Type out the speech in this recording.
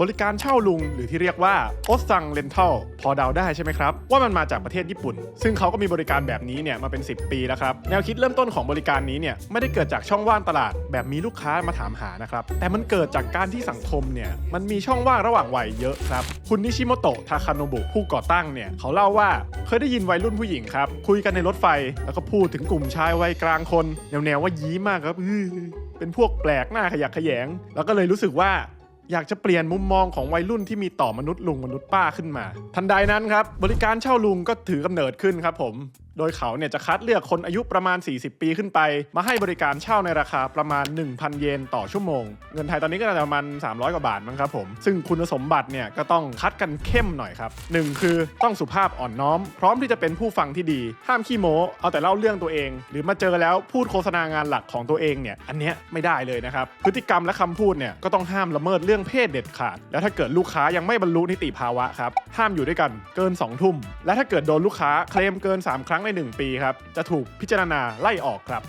บริการเช่าลุงหรือที่เรียกว่าโอซังเ e นทัลพอเดาได้ใช่ไหมครับ ว่ามันมาจากประเทศญี่ปุ่น ซึ่งเขาก็มีบริการแบบนี้เนี่ยมาเป็น 10 ปีแล้วครับ แนวคิดเริ่มต้นของบริการนี้เนี่ยไม่ได้เกิดจากช่องว่างตลาด แบบมีลูกค้ามาถามหานะครับ แต่มันเกิดจากการที่สังคมเนี่ยมันมีช่องว่างระหว่างวัยเยอะครับ คุณนิชิโมโตะทาคาโนบุผู้ก่อตั้งเนี่ยเขาเล่าว่าเคยได้ยินวัยรุ่นผู้หญิงครับคุยกันในรถไฟ แล้วก็พูดถึงกลุ่มชายวัยกลางคนแนวๆว่ายี้มากครับเป็นพวกแปลกหน้าขยักขยง แล้วก็เลยรู้สึกว่า อยากจะเปลี่ยนมุมมองของวัยรุ่นที่มีต่อมนุษย์ลุงมนุษย์ป้าขึ้นมา ทันใดนั้นครับบริการเช่าลุงก็ถือกำเนิดขึ้นครับผมโดยเขาเนี่ยจะคัดเลือกคนอายุประมาณ 40 ปีขึ้นไป มาให้บริการเช่าในราคาประมาณ 1,000 เยนต่อชั่วโมง เงินไทยตอนนี้ก็น่าจะประมาณ 300 กว่าบาทมั้งครับผม ซึ่งคุณสมบัติเนี่ยก็ต้องคัดกันเข้มหน่อยครับหนึ่งคือต้องสุภาพอ่อนน้อม พร้อมที่จะเป็นผู้ฟังที่ดี ห้ามขี้โม้ เอาแต่เล่าเรื่องตัวเอง หรือมาเจอแล้วพูดโฆษณางานหลักของตัวเองเนี่ยอันเนี้ยไม่ได้เลยนะครับพฤติกรรมและคำพูดเนี่ยก็ต้องห้ามละเมิดเรื่องเพศเด็ดขาด แล้วถ้าเกิดลูกค้ายังไม่บรรลุนิติภาวะครับห้ามอยู่ด้วยกันเกิน2ทุ่มและถ้าเกิดโดนลูกค้าเคลมเกิน 3 ครั้งใน 1 ปีครับ จะถูกพิจารณาไล่ออกครับ